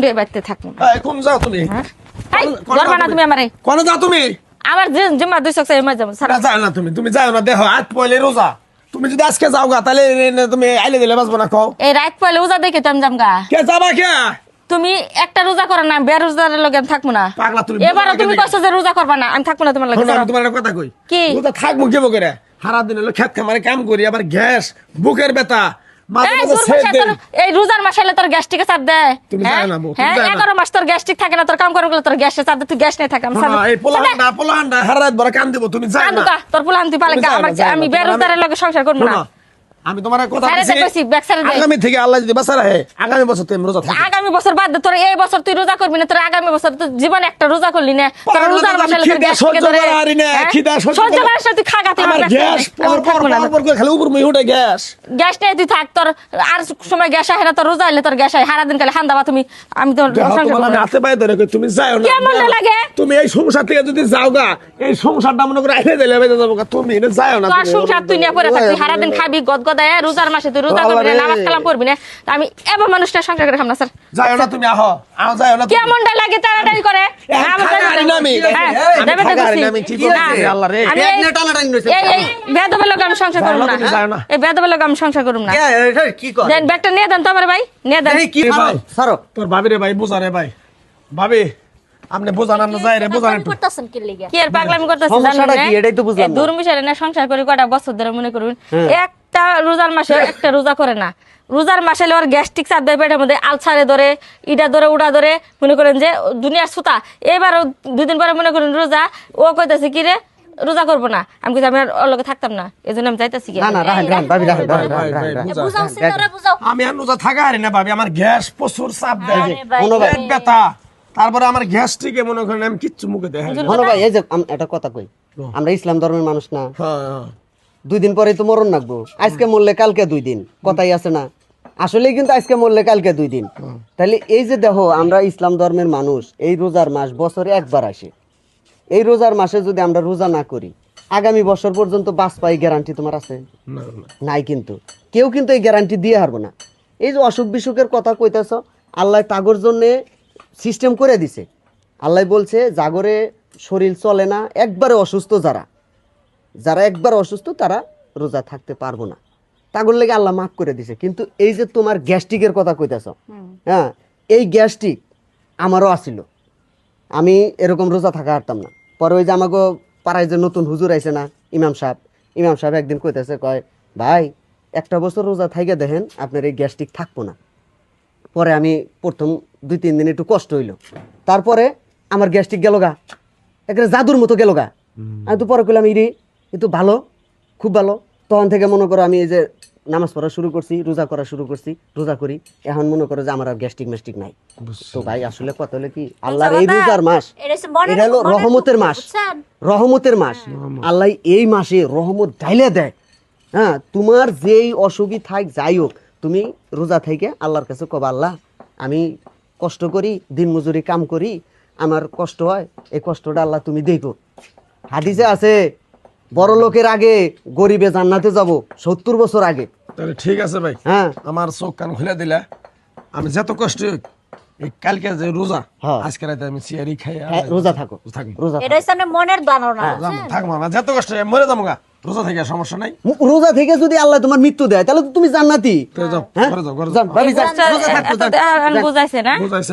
এখন বাড়িতে থাকব না। এই, কোন যাও তুমি। হ্যাঁ? ধরবা না তুমি? আমারে। কোন যাও তুমি? আমার যে জমা দুই চোখ এমা যাব সারা যাও না তুমি। তুমি যাও না দেখো আজ পয়লে রোজা। তুমি যদি আজকে যাও গা তাহলে তুমি আইলে দিলে বাঁচবো না কও। এই রাত পয়লে উজা দেখে তো আমি যামগা। কে যাবা কে? তুমি একটা রোজা করো না বেরোজগারের লগে আমি থাকব না। পাগলা তুমি এবারও তুমি কষ্ট যে রোজা করবা না আমি থাকব না তোমার লগে তোমার কথা কই? কি? রোজা থাকব কেবো করে? সারা দিন হলো খেত খামারে কাম করি আবার গ্যাস বুকের ব্যথা এই মাসে দেই। তোর- এই রোজার মাসে হলে তোর গ্যাস্ট্রিকে চাপ দেয় হ্যাঁ? হ্যাঁ? যাও না। এগারো মাস তোর গ্যাস্ট্রিক থাকে না তোর কাম করে গেলে তোর গ্যাসে চাপ তুই গ্যাস নেই থাকে আমি তোর তুই পালে বেরোজগারের লগে সংসার করব না। আমি তোমার কথা বলছি। আগামী থেকে আল্লাহ যদি বাঁচা রাখে আগামী বছর তুমি রোজা থাকবে আগামী বছর বাদ দে তোর এই বছর তুই রোজা করবি না তোর আগামী বছর তুই জীবনে একটা রোজা করলি না তোর রোজার মাসে খিদা সহ্য করা হারি না, হ্যাঁ? খিদা সহ্য করার সাথে তুই আমার গ্যাস পর পর পর করে খালি উপর মুই উঠে গ্যাস গ্যাস নেই তুই থাক তোর আর সময় গ্যাস আহে না তোর রোজা হলে তোর গ্যাস আহে সারাদিন খালি হান দাবা তুমি আমি সংসার তোমার। হাতে পায়ে ধরে তুমি যাও না কেমন লাগে? তুমি এই সংসার থেকে যদি যাও গা এই সংসারটা মনে করে আইলে দিলে যাব তুমি এটা যাও না তোর সংসার তুই নিয়ে পড়ে থাকবি সারাদিন খাবি গদ গদায় রোজার মাসে তুই রোজা করবি না নামাজ কালাম করবি না তা আমি এবার মানুষটা সংসার করে খাম না স্যার। যাও না তুমি আহ। আহ যাও না কেমনটা লাগে তাড়াতাড়ি করে? আমার থাকা হারি আমি। হ্যাঁ, দেবে তো থাকা হারি খুশি। আমি কি না, করছি? আল্লাহ রে। আমি এই- এই এই লোক আমি সংসার করুম না। তুমি যাও না। এই বেদবের লোক আমি সংসার করুম না। কি কর দেন ব্যাগটা নিয়ে দেন তো ভাই নিয়ে দেন। কি ভাই, সারো। তোর ভাবি রে ভাই বোঝা রে ভাই। ভাবি আপনি বোঝান না রে বোঝান একটু। কি আর পাগলামি করতেছি সমস্যাটা কি? এটাই তো বুঝলাম না। না সংসার করে কয়টা বছর ধরে মনে করুন। একটা রোজার মাসে একটা রোজা করে না। রোজার মাসে ওর গ্যাস্ট্রিক চাপ দেয় পেটের মধ্যে আলসারে ধরে ইটা ধরে উড়া ধরে মনে করেন যে দুনিয়ার সুতা। এবার দুদিন পরে মনে করেন রোজা ও কইতাছে কি রে রোজা করব না। আমি কিন্তু আমি আর ওর লগে থাকতাম না। এই জন্য আমি যাইতেছি না না রাহেন রাহেন ভাবি রাহেন রাহেন ভাই, রাহেন ভাই, রাহেন বুঝা। আমি আর রোজা থাকা হারি না ভাবি আমার গ্যাস প্রচুর চাপ দেয়। পেট ব্যথা। তারপরে আমার গ্যাস থেকে মনে করেন আমি কিচ্ছু মুখে ভাই এই যে একটা কথা কই। আমরা ইসলাম ধর্মের মানুষ না। হ্যাঁ হ্যাঁ। দুই দিন পরেই তো মরণ লাগবো আজকে মরলে কালকে দুই দিন কথাই আছে না। আসলে কিন্তু আজকে মরলে কালকে দুই দিন। তাহলে এই যে দেখো আমরা ইসলাম ধর্মের মানুষ এই রোজার মাস বছরে একবার আসে। এই রোজার মাসে যদি আমরা রোজা না করি আগামী বছর পর্যন্ত বাস পাই গ্যারান্টি তোমার আছে? নাই কিন্তু। কেউ কিন্তু এই গ্যারান্টি দিয়ে হারবো না। এই যে অসুখ বিসুখের কথা কইতেছ আল্লাহ তাগর জন্যে সিস্টেম করে দিছে। আল্লাহ বলছে জাগরে শরীর চলে না একবারে অসুস্থ যারা। যারা একবার অসুস্থ তারা রোজা থাকতে পারব না। তাগর লেগে আল্লাহ মাফ করে দিছে। কিন্তু এই যে তোমার গ্যাস্ট্রিকের কথা কইতেছ হ্যাঁ এই গ্যাস্ট্রিক আমারও আসিল। আমি এরকম রোজা থাকা হারতাম না। পরে ওই যে আমাকে পাড়ায় যে নতুন হুজুর আইছে না ইমাম সাহেব ইমাম সাহেব একদিন কইতেছে কয় ভাই একটা বছর রোজা থাইকে দেখেন আপনার এই গ্যাস্ট্রিক থাকব না। পরে আমি প্রথম দুই তিন দিন একটু কষ্ট হইল। তারপরে আমার গ্যাস্ট্রিক গেল গা। একেবারে জাদুর মতো গেল গা। আমি তো পরে করলাম ইরি কিন্তু ভালো খুব ভালো। তখন থেকে মনে করো আমি এই যে নামাজ পড়া শুরু করছি রোজা করা শুরু করছি রোজা করি। এখন মনে করো যে আমার আর গ্যাস্ট্রিক ম্যাস্ট্রিক নাই। তো ভাই আসলে কথা হলো কি আল্লাহর এই রোজার মাস এটা হলো রহমতের মাস। রহমতের মাস। আল্লাহ এই মাসে রহমত ঢাইলে দেয়। হ্যাঁ তোমার যেই অসুখী থাক যাই হোক তুমি রোজা থেকে আল্লাহর কাছে কবা আল্লাহ আমি কষ্ট করি দিন মজুরি কাম করি আমার কষ্ট হয় এই কষ্টটা আল্লাহ তুমি দেখো। হাদিসে আছে বড় লোকের আগে গরিবে জান্নাতে যাব সত্তর বছর আগে। তাহলে ঠিক আছে ভাই। হ্যাঁ। আমার চোখ কান খুলে দিলা আমি যত কষ্ট এই কালকে যে রোজা হ্যাঁ। আজকে রাতে আমি সিয়ারি খাই হ্যাঁ, রোজা থাকো থাকব। রোজা এটা আপনার মনের থাকব না যত কষ্ট হয়, মরে যাব গা। রোজা থেকে সমস্যা নাই। থাকো। রোজা থেকে যদি আল্লাহ তোমার মৃত্যু দেয় তাহলে তুমি জান্নাতি। তো যাও হ্যাঁ? ঘরে যাও ঘরে যাও যান, ভাবি যান, রোজা থাকো, বুঝাইছে না? বুঝাইছে